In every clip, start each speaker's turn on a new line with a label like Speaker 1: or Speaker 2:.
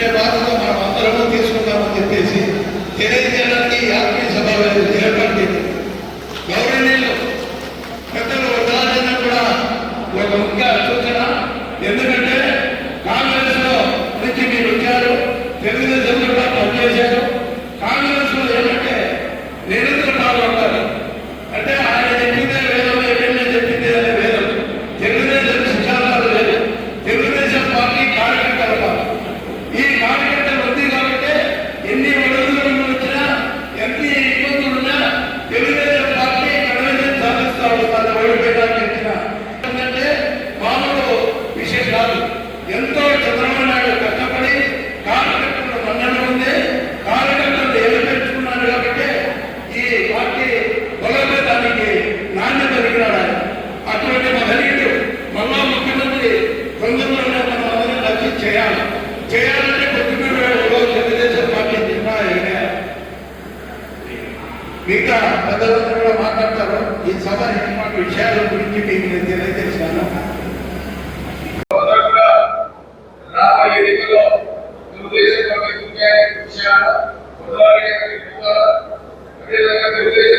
Speaker 1: గెలిపించుకునే బాధ్యత మనం అందరము తీసుకుంటామని చెప్పేసి తెలియజేయడానికి ఈ ఆత్మీయ సభ ఏర్పడింది మిగతా పెద్దలందరూ కూడా మాట్లాడతారు. ఈ సభ ఇటువంటి విషయాల గురించి మీకు నేను తెలియజేస్తాను.
Speaker 2: ఎన్నికల్లో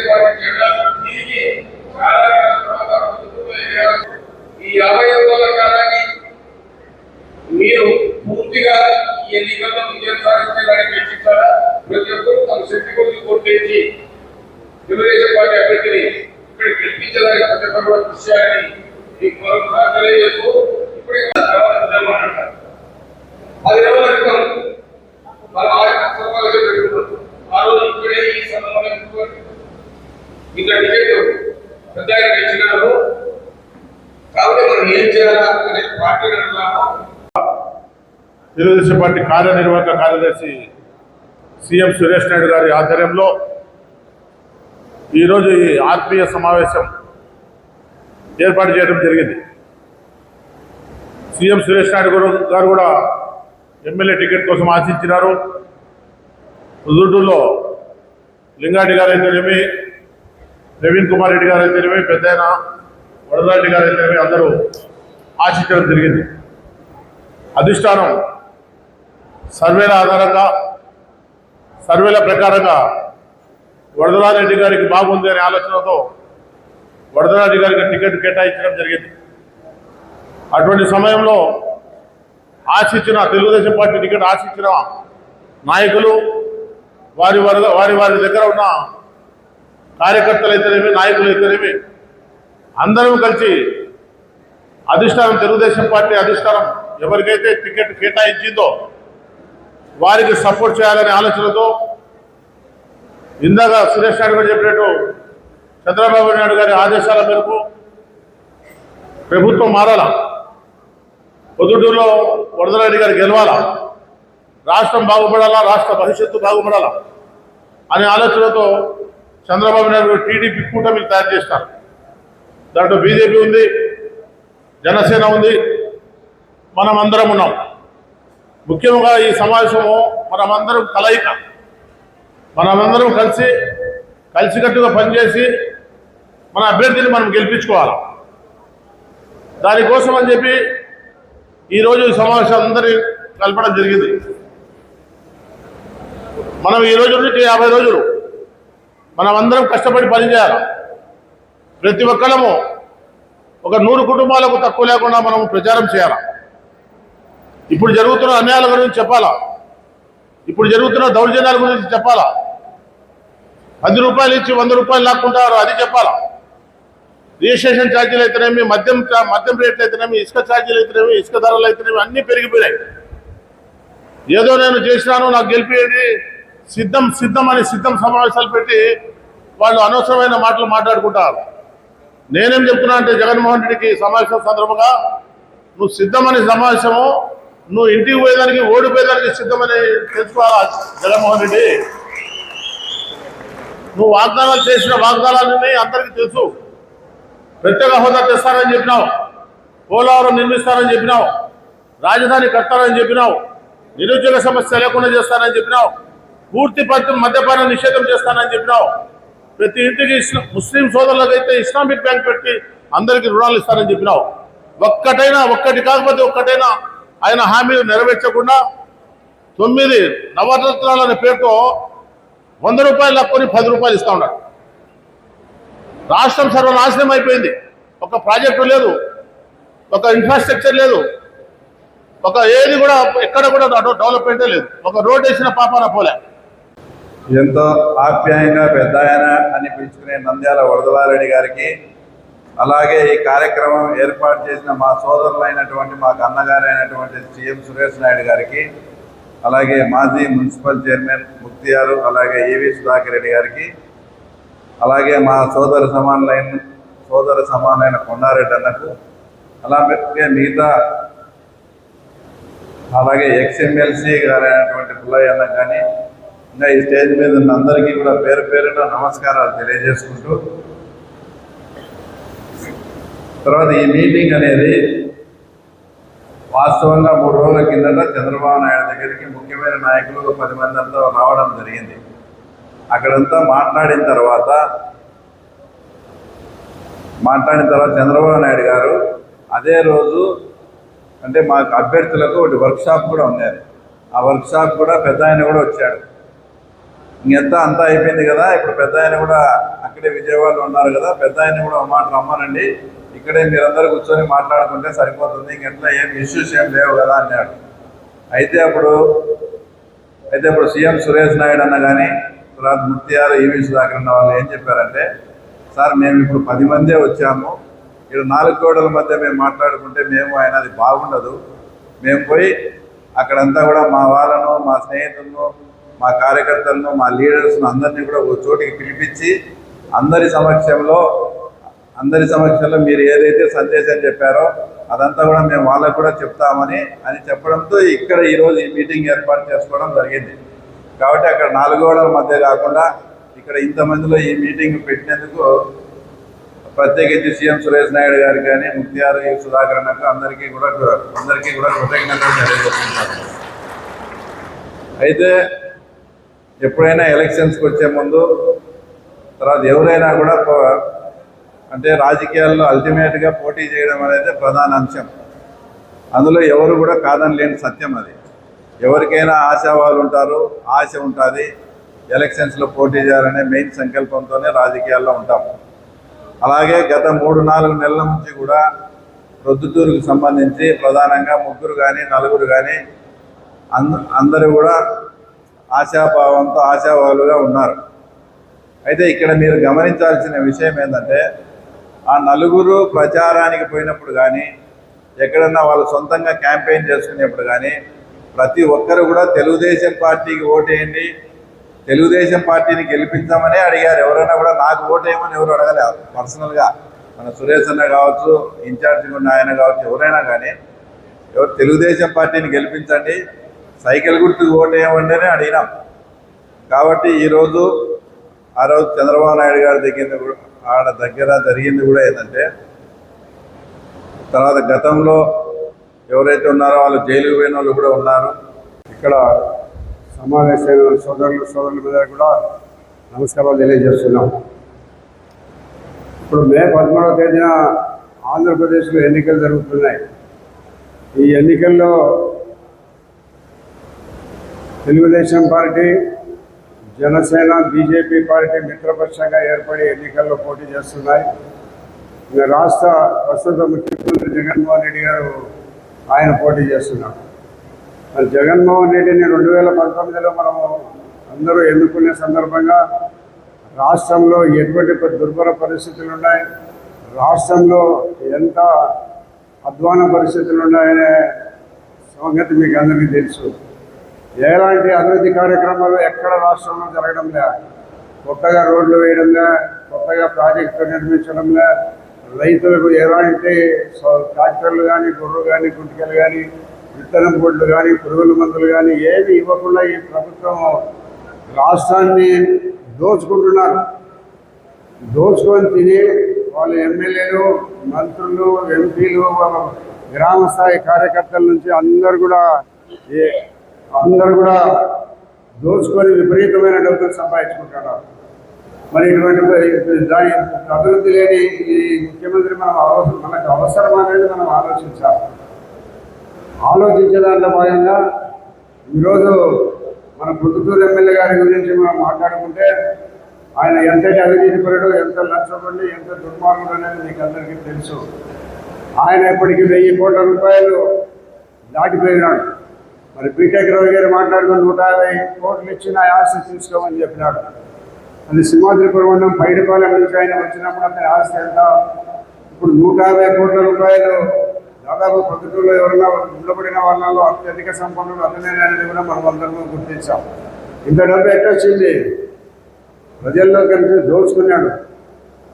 Speaker 2: పార్టీ ఈ యాభై రోజుల కాలాన్ని మీరు పూర్తిగా ఈ ఎన్నికల్లో విజయం సాధించడానికి ప్రతి ఒక్కరూ తమ శక్తి కొద్ది కొట్టేసి తెలుగుదేశం పార్టీ అభ్యర్థిని ఇక్కడ గెలిపించడానికి ప్రతి ఒక్కరు కృషి చేయాలని మీకు మరొకసారి తెలియజేస్తూ ఇప్పుడే అది ఎవరు అర్థం మన ఆయన పెట్టుకున్నారు ఆ రోజు ఇక్కడే ఈ ఇంకా టికెట్ పెద్ద ఇచ్చినారు కాబట్టి మనం ఏం చేయాలా అనేది పార్టీ
Speaker 3: తెలుగుదేశం పార్టీ కార్యనిర్వాహక కార్యదర్శి సీఎం సురేష్ నాయుడు గారి ఆధ్వర్యంలో ఈరోజు ఈ ఆత్మీయ సమావేశం ఏర్పాటు చేయడం జరిగింది. సీఎం సురేష్ నాయుడు గారు- గారు కూడా ఎమ్మెల్యే టికెట్ కోసం ఆశించినారు. రుదుటూరులో లింగారెడ్డి గారు అయితేనేమి నవీన్ కుమార్ రెడ్డి గారు అయితేనేమి పెద్దయిన వడదారెడ్డి గారు అయితేనేమి అందరూ ఆశించడం జరిగింది. అధిష్టానం సర్వేల ఆధారంగా సర్వేల ప్రకారంగా వరదరాజరెడ్డి గారికి బాగుంది అనే ఆలోచనతో వరదరాజు గారికి టికెట్ కేటాయించడం జరిగింది. అటువంటి సమయంలో ఆశించిన తెలుగుదేశం పార్టీ టికెట్ ఆశించిన నాయకులు వారి వారి వారి వారి దగ్గర ఉన్న కార్యకర్తలు అయితేనేమి నాయకులు అయితేనేమి అందరం కలిసి అధిష్టానం తెలుగుదేశం పార్టీ అధిష్టానం ఎవరికైతే టికెట్ కేటాయించిందో వారికి సపోర్ట్ చేయాలనే ఆలోచనతో ఇందాక సురేష్ నాయుడు గారు చెప్పినట్టు చంద్రబాబు నాయుడు గారి ఆదేశాల మేరకు ప్రభుత్వం మారాలా? పొద్దుటూరులో వరదరాయుడు గారు గెలవాలా? రాష్ట్రం బాగుపడాలా? రాష్ట్ర భవిష్యత్తు బాగుపడాలా? అనే ఆలోచనతో చంద్రబాబు నాయుడు గారు టీడీపీ కూటమిని తయారు చేస్తారు. దాంట్లో బీజేపీ ఉంది జనసేన ఉంది మనం అందరం ఉన్నాం. ముఖ్యంగా ఈ సమావేశము మనమందరం కలయిక. మనమందరం కలిసి కలిసికట్టుగా పనిచేసి మన అభ్యర్థిని మనం గెలిపించుకోవాలి. దానికోసం అని చెప్పి ఈరోజు సమావేశం అందరి కలపడం జరిగింది. మనం ఈ రోజు నుంచి యాభై రోజులు మనమందరం కష్టపడి పనిచేయాలి. ప్రతి ఒక్కరము ఒక నూరు కుటుంబాలకు తక్కువ లేకుండా మనం ప్రచారం చేయాలి. ఇప్పుడు జరుగుతున్న అన్యాయాల గురించి చెప్పాలా? ఇప్పుడు జరుగుతున్న దౌర్జన్యాల గురించి చెప్పాలా? పది రూపాయలు ఇచ్చి వంద రూపాయలు లాక్కుంటారు అది చెప్పాలా? రిజిస్ట్రేషన్ ఛార్జీలు అయితేనేమి మద్యం మద్యం రేట్లు అయితేనేమి ఇసుక ఛార్జీలు అయితేనేమి ఇసుక ధరలు అయితేనేమి అన్నీ పెరిగిపోయాయి ఏదో నేను చేసినాను నాకు గెలిపియండి. సిద్ధం సిద్ధం అని సిద్ధం సమావేశాలు పెట్టి వాళ్ళు అనవసరమైన మాటలు మాట్లాడుకుంటారు. నేనేం చెప్తున్నా అంటే జగన్మోహన్ రెడ్డికి సమావేశం సందర్భంగా నువ్వు సిద్ధమని సమావేశము నువ్వు ఇంటికి పోయేదానికి ఓడిపోయేదానికి సిద్ధమని తెలుసుకోవాలా జగన్మోహన్ రెడ్డి? నువ్వు వాగ్దానాలు చేసిన వాగ్దానాలన్నీ అందరికీ తెలుసు. ప్రత్యేక హోదా తెస్తానని చెప్పినావు. పోలవరం నిర్మిస్తానని చెప్పినావు. రాజధాని కట్టాలని చెప్పినావు. నిరుద్యోగ సమస్య లేకుండా చేస్తానని చెప్పినావు. పూర్తి పద్ధతి మద్యపాన నిషేధం చేస్తానని చెప్పినావు. ప్రతి ఇంటికి ముస్లిం సోదరులకు అయితే ఇస్లామిక్ బ్యాంక్ పెట్టి అందరికీ రుణాలు ఇస్తానని చెప్పినావు. ఒక్కటైనా ఒక్కటి కాకపోతే ఒక్కటైనా ఆయన హామీలు నెరవేర్చకుండా తొమ్మిది నవరత్నాలు అనే పేరుతో వంద రూపాయలు లక్కుని పది రూపాయలు ఇస్తూ ఉన్నాడు. రాష్ట్రం సర్వనాశనం అయిపోయింది. ఒక ప్రాజెక్టు లేదు. ఒక ఇన్ఫ్రాస్ట్రక్చర్ లేదు. ఒక ఏది కూడా ఎక్కడ కూడా డెవలప్మెంటే లేదు. ఒక రోడ్ వేసిన పాపాన పోలే.
Speaker 4: ఎంతో ఆప్యాయంగా పెద్ద ఆయన అని పిలుచుకునే నంద్యాల వరదలారెడ్డి గారికి అలాగే ఈ కార్యక్రమం ఏర్పాటు చేసిన మా సోదరులైనటువంటి మా అన్నగారైనటువంటి సీఎం సురేష్ నాయుడు గారికి అలాగే మాజీ మున్సిపల్ చైర్మన్ ముక్తియారు అలాగే ఈవి సుధాకర్ రెడ్డి గారికి అలాగే మా సోదర సమానులైన సోదర సమానమైన కొండారెడ్డి అన్నకు అలాగే మిగతా అలాగే ఎక్స్ఎమ్మెల్సీ గారైనటువంటి పుల్లయ్య అన్న కానీ ఇంకా ఈ స్టేజ్ మీద ఉన్న అందరికీ కూడా పేరు పేరున నమస్కారాలు తెలియజేసుకుంటూ తర్వాత ఈ మీటింగ్ అనేది వాస్తవంగా మూడు రోజుల కిందట చంద్రబాబు నాయుడు దగ్గరికి ముఖ్యమైన నాయకులు ఒక పది మంది అంతా రావడం జరిగింది. అక్కడంతా మాట్లాడిన తర్వాత మాట్లాడిన తర్వాత చంద్రబాబు నాయుడు గారు అదే రోజు అంటే మాకు అభ్యర్థులకు ఒకటి వర్క్షాప్ కూడా ఉండేది ఆ వర్క్షాప్ కూడా పెద్ద ఆయన కూడా వచ్చాడు. ఇంకెంత అంతా అయిపోయింది కదా ఇప్పుడు పెద్ద ఆయన కూడా అక్కడే విజయవాడలో ఉన్నారు కదా పెద్ద ఆయన కూడా మాట రమ్మనండి. ఇక్కడే మీరందరూ కూర్చొని మాట్లాడుకుంటే సరిపోతుంది ఇంకెట్లా ఏం ఇష్యూస్ ఏం లేవు కదా అన్నాడు. అయితే అప్పుడు అయితే ఇప్పుడు సీఎం సురేష్ నాయుడు అన్న కానీ తర్వాత ముత్యాలు ఈవి సుధాకర్ అన్న వాళ్ళు ఏం చెప్పారంటే సార్ మేము ఇప్పుడు పది మందే వచ్చాము. ఇక్కడ నాలుగు గోడల మధ్య మేము మాట్లాడుకుంటే మేము ఆయన అది బాగుండదు. మేము పోయి అక్కడంతా కూడా మా వాళ్ళను మా స్నేహితులను మా కార్యకర్తలను మా లీడర్స్ను అందరినీ కూడా ఒక చోటికి పిలిపించి అందరి సమక్షంలో అందరి సమక్షంలో మీరు ఏదైతే సందేశం చెప్పారో అదంతా కూడా మేము వాళ్ళకు కూడా చెప్తామని అని చెప్పడంతో ఇక్కడ ఈరోజు ఈ మీటింగ్ ఏర్పాటు చేసుకోవడం జరిగింది. కాబట్టి అక్కడ నాలుగోడల మధ్య కాకుండా ఇక్కడ ఇంతమందిలో ఈ మీటింగ్ పెట్టినందుకు ప్రత్యేకించి సీఎం సురేష్ నాయుడు గారు కానీ ముక్తియార్ సుధాకర్ అన్నకు అందరికీ కూడా అందరికీ కూడా కృతజ్ఞతలు తెలియజేస్తున్నాను. అయితే ఎప్పుడైనా ఎలక్షన్స్కి వచ్చే ముందు తర్వాత ఎవరైనా కూడా అంటే రాజకీయాల్లో అల్టిమేట్గా పోటీ చేయడం అనేది ప్రధాన అంశం. అందులో ఎవరు కూడా కాదని లేని సత్యం అది. ఎవరికైనా ఆశావాలు ఉంటారు ఆశ ఉంటుంది ఎలక్షన్స్లో పోటీ చేయాలనే మెయిన్ సంకల్పంతోనే రాజకీయాల్లో ఉంటాం. అలాగే గత మూడు నాలుగు నెలల నుంచి కూడా ప్రొద్దుటూరుకు సంబంధించి ప్రధానంగా ముగ్గురు కానీ నలుగురు కానీ అంద అందరూ కూడా ఆశాభావంతో ఆశావాలుగా ఉన్నారు. అయితే ఇక్కడ మీరు గమనించాల్సిన విషయం ఏంటంటే ఆ నలుగురు ప్రచారానికి పోయినప్పుడు కానీ ఎక్కడన్నా వాళ్ళు సొంతంగా క్యాంపెయిన్ చేసుకునేప్పుడు కానీ ప్రతి ఒక్కరు కూడా తెలుగుదేశం పార్టీకి ఓటేయండి తెలుగుదేశం పార్టీని గెలిపించామని అడిగారు. ఎవరైనా కూడా నాకు ఓటేయమని ఎవరు అడగలేదు పర్సనల్గా మన సురేష్ అన్న కావచ్చు ఇన్ఛార్జిగా ఉన్న ఆయన కావచ్చు ఎవరైనా కానీ ఎవరు తెలుగుదేశం పార్టీని గెలిపించండి సైకిల్ గుర్తుకు ఓటేయమండి అని అడిగినాం. కాబట్టి ఈరోజు ఆ రోజు చంద్రబాబు నాయుడు గారి దగ్గర కూడా ఆడ దగ్గర జరిగింది కూడా ఏంటంటే తర్వాత గతంలో ఎవరైతే ఉన్నారో వాళ్ళు జైలుకు పోయిన వాళ్ళు కూడా ఉన్నారు.
Speaker 5: ఇక్కడ సమావేశమైన సోదరులు సోదరుల మీద కూడా నమస్కారాలు తెలియజేస్తున్నాం. ఇప్పుడు మే పదమూడవ తేదీన ఆంధ్రప్రదేశ్లో ఎన్నికలు జరుగుతున్నాయి. ఈ ఎన్నికల్లో Telugu Desam party Janasena BJP party మిత్రపక్షంగా ఏర్పడి ఎన్నికల్లో పోటీ చేస్తున్నాయి. రాష్ట్ర ప్రస్తుత ముఖ్యమంత్రి జగన్మోహన్ రెడ్డి గారు ఆయన పోటీ చేస్తున్నారు. మరి జగన్మోహన్ రెడ్డిని రెండు వేల పంతొమ్మిదిలో మనము అందరూ ఎన్నుకునే సందర్భంగా రాష్ట్రంలో ఎటువంటి దుర్భర పరిస్థితులు ఉన్నాయి రాష్ట్రంలో ఎంత అధ్వాన పరిస్థితులు ఉన్నాయనే సంగతి మీకు అందరికీ తెలుసు. ఎలాంటి అభివృద్ధి కార్యక్రమాలు ఎక్కడ రాష్ట్రంలో జరగడంగా కొత్తగా రోడ్లు వేయడంలే కొత్తగా ప్రాజెక్టులు నిర్మించడంలే రైతులకు ఎలాంటి ట్రాక్టర్లు కానీ గొర్రెలు కానీ గుంటికలు కానీ విత్తనం బోర్డులు కానీ పురుగుల మందులు కానీ ఏమి ఇవ్వకుండా ఈ ప్రభుత్వం రాష్ట్రాన్ని దోచుకుంటున్నారు. దోచుకొని తిని వాళ్ళ ఎమ్మెల్యేలు మంత్రులు ఎంపీలు గ్రామ స్థాయి కార్యకర్తల నుంచి అందరు కూడా ఏ అందరూ కూడా దోచుకొని విపరీతమైన డబ్బులు సంపాదించుకుంటున్నారు మరి ఇటువంటి దాని అభివృద్ధి లేని ఈ ముఖ్యమంత్రి మనం ఆలోచన మనకు అవసరం అనేది మనం ఆలోచించాలి. ఆలోచించే దాంట్లో భాగంగా ఈరోజు మన పొద్దుతూరు ఎమ్మెల్యే గారి గురించి మనం మాట్లాడుకుంటే ఆయన ఎంతటి అవినీతిపరుడు ఎంత లంచగొండి ఎంత దుర్మార్గుడు అనేది మీకు అందరికీ తెలుసు. ఆయన ఇప్పటికి వెయ్యి కోట్ల రూపాయలు దాటిపోయినాడు. మరి బీటెక్ రవి గారు మాట్లాడుకుని నూట యాభై కోట్లు ఇచ్చిన ఆస్తి తీసుకోమని చెప్పినాడు. అది సింహాద్రిపురం మండలం పైడిపాలెం నుంచి ఆయన వచ్చినప్పుడు అతని ఆస్తి ఎంత? ఇప్పుడు నూట యాభై కోట్ల రూపాయలు దాదాపు పద్ధతుల్లో ఎవరైనా ఉండబడిన వాళ్ళలో అత్యధిక సంపన్నులు అతనేనని కూడా మనం అందరం గుర్తించాం. ఇంత డబ్బు ఎట్టొచ్చింది? ప్రజల్లో కలిసి దోచుకున్నాడు.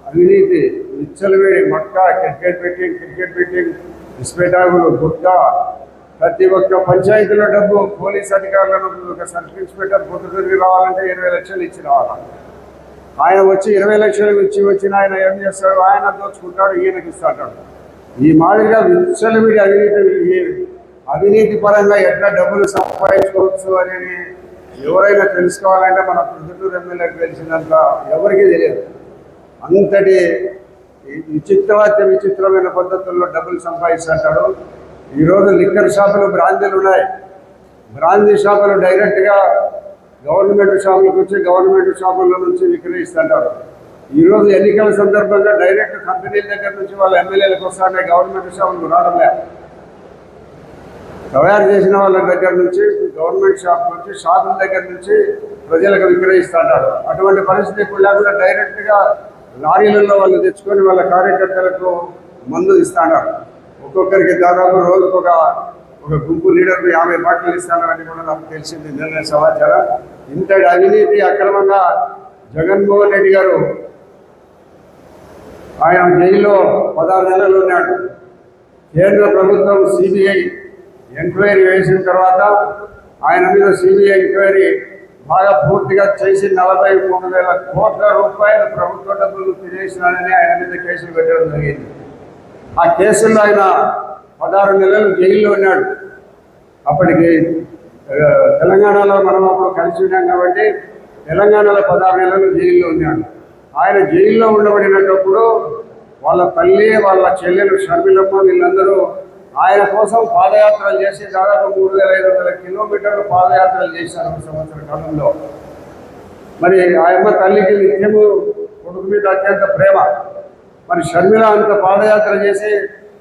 Speaker 5: అవినీతి విచ్చలవేడి మక్క క్రికెట్ బెట్టింగ్ క్రికెట్ బెట్టింగ్ ఇస్పెటాగులు గుట్కా ప్రతి ఒక్క పంచాయతీలో డబ్బు పోలీస్ అధికారులను ఒక సబ్ ఇన్స్పెక్టర్ రావాలంటే ఇరవై లక్షలు ఇచ్చి రావాలి ఆయన వచ్చి ఇరవై లక్షలు ఇచ్చి వచ్చిన ఆయన ఏం చేస్తాడు? ఆయన దోచుకుంటాడు ఈయనకి ఇస్తాడు. ఈ మాదిరిగా విచ్చలవిడి అవినీతి అవినీతి పరంగా ఎట్లా డబ్బులు సంపాదించుకోవచ్చు అనేది ఎవరైనా తెలుసుకోవాలంటే మన పొద్దుటూరు ఎమ్మెల్యేకి తెలిసినంత ఎవరికీ తెలియదు. అంతటి విచిత్రవాత్య విచిత్రమైన పద్ధతుల్లో డబ్బులు సంపాదిస్తుంటాడు ఈరోజు లిక్కర్ షాపులు బ్రాంచీలు ఉన్నాయి. బ్రాందీ షాపులు డైరెక్ట్గా గవర్నమెంట్ షాపులకు వచ్చి గవర్నమెంట్ షాపుల నుంచి విక్రయిస్తుంటారు. ఈరోజు ఎన్నికల సందర్భంగా డైరెక్ట్ కంపెనీల దగ్గర నుంచి వాళ్ళ ఎమ్మెల్యేలకు వస్తారంటే గవర్నమెంట్ షాపులకు రావడం లేదు. తయారు చేసిన వాళ్ళ దగ్గర నుంచి గవర్నమెంట్ షాప్ నుంచి షాపుల దగ్గర నుంచి ప్రజలకు విక్రయిస్తుంటారు. అటువంటి పరిస్థితి ఇప్పుడు లేకుండా డైరెక్ట్గా లారీలలో వాళ్ళు తెచ్చుకొని వాళ్ళ కార్యకర్తలకు మందు ఇస్తున్నారు ఒక్కొక్కరికి దాదాపు రోజుకు ఒక ఒక గుంపు లీడర్లు యాభై బాటిల్ ఇస్తానని కూడా నాకు తెలిసింది. నిన్న సమాచారం. ఇంతటి అవినీతి అక్రమంగా జగన్మోహన్ రెడ్డి గారు ఆయన జైల్లో పదహారు నెలలు ఉన్నాడు. కేంద్ర ప్రభుత్వం సిబిఐ ఎంక్వైరీ వేసిన తర్వాత ఆయన మీద సిబిఐ ఎంక్వైరీ బాగా పూర్తిగా చేసి నలభై మూడు వేల కోట్ల రూపాయలు ప్రభుత్వ డబ్బులు తినేసినానని ఆయన మీద కేసులు పెట్టడం జరిగింది. ఆ కేసుల్లో ఆయన పదహారు నెలలు జైల్లో ఉన్నాడు. అప్పటికి తెలంగాణలో మనం అప్పుడు కలిసి ఉన్నాం కాబట్టి తెలంగాణలో పదహారు నెలలు జైల్లో ఉన్నాడు. ఆయన జైల్లో ఉండబడినప్పుడు వాళ్ళ తల్లి వాళ్ళ చెల్లెలు షర్మిలమ్మ వీళ్ళందరూ ఆయన కోసం పాదయాత్రలు చేసి దాదాపు మూడు వేల ఐదు వందల కిలోమీటర్లు పాదయాత్రలు చేశారు ఒక సంవత్సర కాలంలో. మరి ఆయమ్మ తల్లికి నిత్యము కొడుకు మీద అత్యంత ప్రేమ. మరి షర్మిల అంత పాదయాత్ర చేసి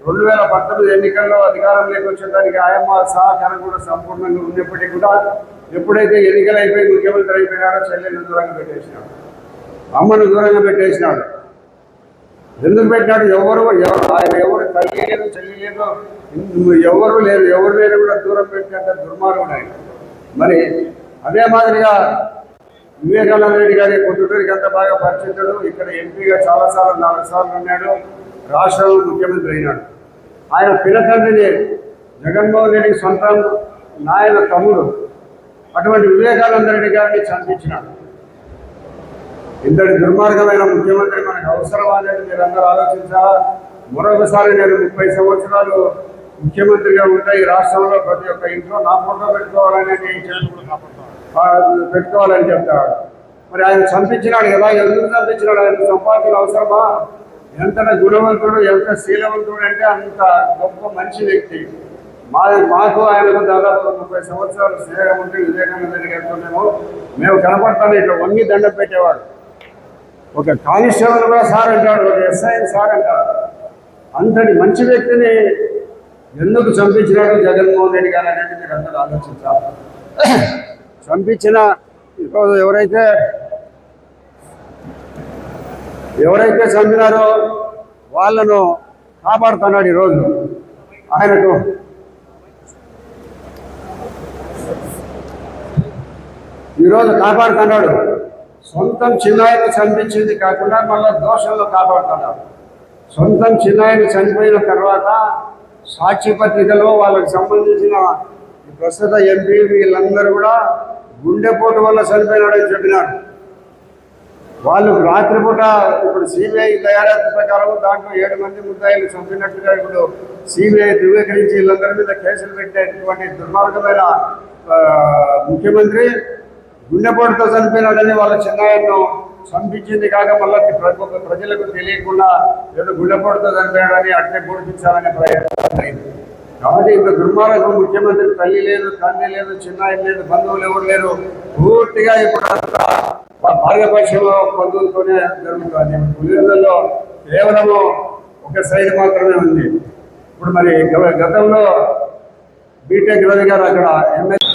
Speaker 5: రెండు వేల పంతొమ్మిది ఎన్నికల్లో అధికారంలోకి వచ్చేదానికి ఆయమ్మ సహకారం కూడా సంపూర్ణంగా ఉన్నప్పటికీ కూడా ఎప్పుడైతే ఎన్నికలు అయిపోయి ముఖ్యమంత్రి అయిపోయినారో చెల్లెలు దూరంగా పెట్టేసినాడు. అమ్మను దూరంగా పెట్టేసినాడు. ఎందుకు పెట్టినాడు? ఎవరు ఆయన ఎవరు తల్లి లేదు చెల్లి లేదు ఎవరు లేరు ఎవరు లేరు కూడా దూరం పెట్టినట్టు దుర్మార్గుడు ఆయన. మరి అదే మాదిరిగా వివేకానంద రెడ్డి గారి పొద్దుటూరికి అంత బాగా పరిచితుడు. ఇక్కడ ఎంపీగా చాలాసార్లు నాలుగు సార్లు ఉన్నాడు. రాష్ట్రంలో ముఖ్యమంత్రి అయినాడు. ఆయన పిల్లతండ్రిని జగన్మోహన్ రెడ్డి సొంతం నాయన తమ్ముడు. అటువంటి వివేకానంద రెడ్డి గారిని చంపించినాడు. ఇంతటి దుర్మార్గమైన ముఖ్యమంత్రి మనకు అవసరం అనేది మీరు అందరూ ఆలోచించాలా మరొకసారి నేను ముప్పై సంవత్సరాలు ముఖ్యమంత్రిగా ఉంటాయి రాష్ట్రంలో ప్రతి ఒక్క ఇంట్లో నా ఫోటో పెట్టుకోవాలని చేసుకుంటున్నాను పెట్టుకోవాలని చెప్తాడు. మరి ఆయన చంపించినాడు ఎలా ఎందుకు చంపించినాడు? ఆయన సంపాదన అవసరమా? ఎంత గుణవంతుడు ఎంత శీలవంతుడు అంటే అంత గొప్ప మంచి వ్యక్తి. మా మాకు ఆయనకు దాదాపు ముప్పై సంవత్సరాలు స్నేహం ఉంటే వివేకానంద గారితో మేము మేము కనపడతాను ఇట్లా వంగి దండం పెట్టేవాడు. ఒక కానిస్టేబుల్ కూడా సార్ అంటాడు ఒక ఎస్ఐ సార్ అంటాడు. అంతటి మంచి వ్యక్తిని ఎందుకు చంపించినాడు జగన్మోహన్ రెడ్డి గారు అనేది మీరు అందరూ ఆలోచించాలి. చంపించిన ఎవరైతే ఎవరైతే చంపినారో వాళ్ళను కాపాడుతున్నాడు ఈరోజు ఆయనకు. ఈరోజు కాపాడుతున్నాడు. సొంతం చిన్నాయిని చంపించింది కాకుండా మళ్ళీ దోషంలో కాపాడుతున్నాడు. సొంతం చిన్నాయిని చనిపోయిన తర్వాత సాక్షి పత్రికలో వాళ్ళకి సంబంధించిన ప్రస్తుత ఎంపీ వీళ్ళందరూ కూడా గుండెపోటు వల్ల చనిపోయినాడని చెప్పినాడు వాళ్ళు రాత్రిపూట ఇప్పుడు సిబిఐ దయారాత్రి ప్రకారం దాంట్లో ఏడు మంది ముద్దాయిలు చంపినట్టుగా ఇప్పుడు సిబిఐ ధృవీకరించి వీళ్ళందరి మీద కేసులు పెట్టేటువంటి దుర్మార్గమైన ముఖ్యమంత్రి గుండెపోటుతో చనిపోయినాడని వాళ్ళ చిన్నాయన్ను చంపించింది కాక మళ్ళీ ప్ర- ప్రజలకు తెలియకుండా ఏదో గుండెపోటుతో చనిపోయాడని అట్టే పొడిపించాలనే ప్రయత్నం జరిగింది. కాబట్టి ఇంత దుర్మార్గం ముఖ్యమంత్రి తల్లి లేదు తండ్రి లేదు చిన్నాయన లేదు బంధువులు ఎవరు లేరు పూర్తిగా ఇప్పుడు అంతా భార్యపక్షంలో బంధువులతోనే జరుగుతుంది. పులివెందుల్లో కేవలము ఒక సైడ్ మాత్రమే ఉంది. ఇప్పుడు మరి గతంలో బీటెక్ రవి గారు అక్కడ ఎంఎస్